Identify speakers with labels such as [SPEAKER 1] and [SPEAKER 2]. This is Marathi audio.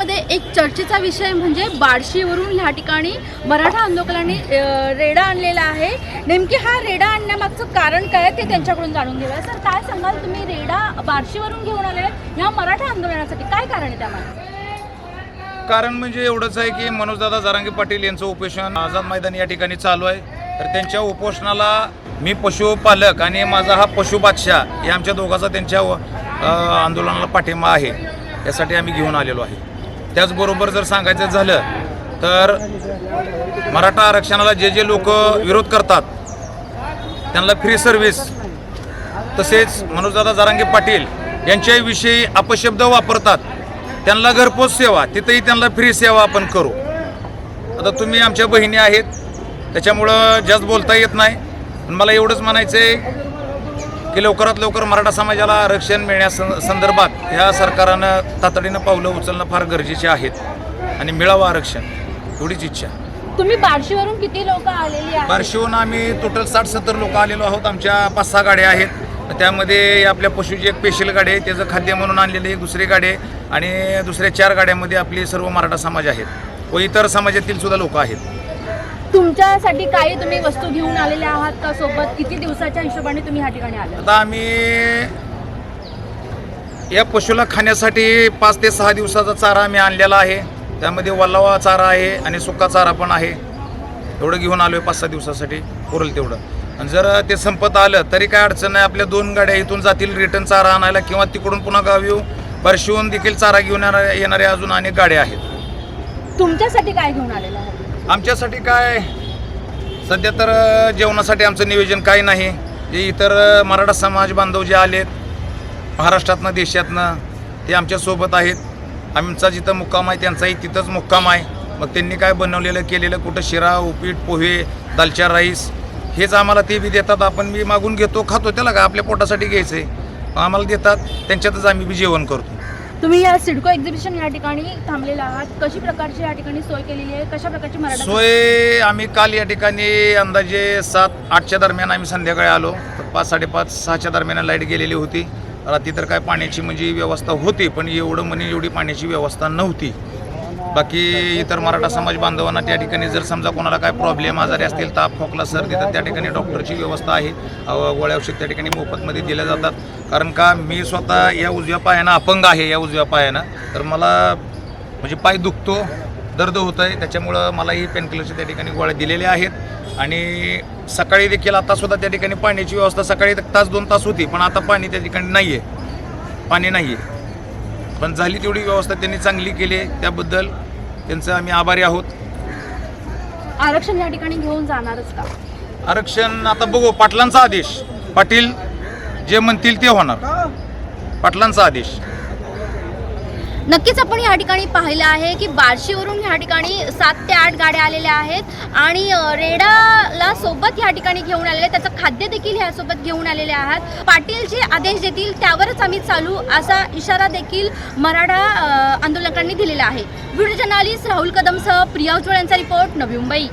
[SPEAKER 1] महाराष्ट्रामध्ये एक चर्चेचा विषय म्हणजे बार्शीवरून ह्या ठिकाणी मराठा आंदोलकांनी रेडा आणलेला आहे. नेमकी हा रेडा आणण्यामागचं कारण काय आहे ते त्यांच्याकडून जाणून घेऊया. सर काय सांगाल तुम्ही? रेडा बार्शीवरून घेऊन आलेले ह्या मराठा आंदोलनासाठी काय कारण आहे त्यामागे?
[SPEAKER 2] कारण म्हणजे एवढंच आहे की मनोजदादा जारांगे पाटील यांचं उपोषण आझाद मैदान या ठिकाणी चालू आहे. तर त्यांच्या उपोषणाला मी पशुपालक आणि माझा हा पशु बादशाह या आमच्या दोघांचा त्यांच्या आंदोलनाला पाठिंबा आहे. यासाठी आम्ही घेऊन आलेलो आहे. त्याचबरोबर जर सांगायचं झालं तर मराठा आरक्षणाला जे जे लोक विरोध करतात त्यांना फ्री सर्व्हिस तसेच मनोजदादा जारांगे पाटील यांच्याविषयी अपशब्द वापरतात. त्यांना घरपोच सेवा तिथंही त्यांना फ्री सेवा आपण करू. आता तुम्ही आमच्या बहिणी आहेत त्याच्यामुळं जास्त बोलता येत नाही. पण मला एवढंच म्हणायचं आहे की लवकरात लवकर मराठा समाजाला आरक्षण मिळण्यास संदर्भात ह्या सरकारनं तातडीनं पावलं उचलणं फार गरजेचे आहेत. आणि मिळावं आरक्षण एवढीच इच्छा.
[SPEAKER 1] तुम्ही बार्शीवरून किती लोक आलेली आहेत?
[SPEAKER 2] बार्शीहून आम्ही टोटल साठ सत्तर लोक आलेलो आहोत. आमच्या पाच सहा गाड्या आहेत. त्यामध्ये आपल्या पशुची एक स्पेशल गाडी आहे. त्याचं खाद्य म्हणून आणलेली एक दुसरी गाडी आहे. आणि दुसऱ्या चार गाड्यामध्ये आपले सर्व मराठा समाज आहेत. व इतर समाजातील सुद्धा लोक आहेत.
[SPEAKER 1] तुमच्यासाठी काही तुम्ही वस्तू घेऊन आलेले आहात का सोबत? किती दिवसाच्या हिशोबाने तुम्ही ह्या ठिकाणी आले?
[SPEAKER 2] आता आम्ही या पशुला खाण्यासाठी पाच ते सहा दिवसाचा चारा आम्ही आणलेला आहे. त्यामध्ये वल्लावा चारा आहे आणि सुका चारा पण आहे. एवढं घेऊन आलो आहे पाच सहा दिवसासाठी. पुरेल तेवढं. आणि जर ते संपत आलं तरी काय अडचण नाही. आपल्या दोन गाड्या इथून जातील रिटर्न चारा आणायला किंवा तिकडून पुन्हा गावी येऊ. वर्षीहून देखील चारा घेऊन येणाऱ्या अजून अनेक गाड्या आहेत.
[SPEAKER 1] तुमच्यासाठी काय घेऊन आलेलं
[SPEAKER 2] आमच्यासाठी काय? सध्या तर जेवणासाठी आमचं नियोजन काही नाही. जे इतर मराठा समाज बांधव जे आलेत महाराष्ट्रातनं देशातनं ते आमच्यासोबत आहेत. आमचा जिथं मुक्काम आहे त्यांचाही तिथंच मुक्काम आहे. मग त्यांनी काय बनवलेलं केलेलं कुठं शिरा उपीट पोहे दालच्या राईस हेच आम्हाला ते बी देतात. आपण मी मागून घेतो खातो त्याला का आपल्या पोटासाठी घ्यायचं आहे आम्हाला देतात त्यांच्यातच आम्ही बी जेवण करतो.
[SPEAKER 1] तुम्ही या सिडको एक्झिबिशन या ठिकाणी थांबलेला आहात. कशी प्रकारची या ठिकाणी सोय केलेली आहे? कशा प्रकारची मराठा
[SPEAKER 2] सोय आम्ही काल या ठिकाणी अंदाजे सात आठच्या दरम्यान आम्ही संध्याकाळी आलो. तर पाच साडेपाच सहाच्या दरम्यान लाइट गेलेली होती. रात्री तर काय पाण्याची म्हणजे व्यवस्था होती पण एवढं म्हणे एवढी पाण्याची व्यवस्था नव्हती. बाकी इतर मराठा समाज बांधवांना त्या ठिकाणी जर समजा कोणाला काय प्रॉब्लेम आजारी असतील ताप खोकला सर्दी तर त्या ठिकाणी डॉक्टरची व्यवस्था आहे. गोळ्या औषध त्या ठिकाणी मोफतमध्ये दिल्या जातात. कारण का मी स्वतः या उजव्या पायानं अपंग आहे या उजव्या पायानं. तर मला म्हणजे पाय दुखतो दर्द होतं आहे त्याच्यामुळं मलाही पेनकिलरच्या त्या ठिकाणी गोळ्या दिलेल्या आहेत. आणि सकाळी देखील आता सुद्धा त्या ठिकाणी पाण्याची व्यवस्था सकाळी तास दोन तास होती पण आता पाणी त्या ठिकाणी नाही आहे पाणी नाही आहे पण झाली तेवढी व्यवस्था त्यांनी चांगली केली आहे. त्याबद्दल त्यांचं आम्ही आभारी आहोत.
[SPEAKER 1] आरक्षण या ठिकाणी घेऊन जाणारच का?
[SPEAKER 2] आरक्षण आता बघू पाटलांचा आदेश. पाटील जे म्हणतील ते होणार. पाटलांचा आदेश.
[SPEAKER 1] नक्कीच आपण या ठिकाणी पाहिलं आहे की बार्शीवरून ह्या ठिकाणी सात ते आठ गाड्या आलेल्या आहेत आणि रेडाला सोबत ह्या ठिकाणी घेऊन आलेले आहेत. त्याचं खाद्य देखील ह्यासोबत घेऊन आलेले आहात. पाटील जे आदेश देतील त्यावरच आम्ही चालू असा इशारा देखील मराठा आंदोलकांनी दिलेला आहे. व्हिडिओ जर्नालिस्ट राहुल कदमसह प्रिया उज्ज्वल यांचा रिपोर्ट. नवी मुंबई.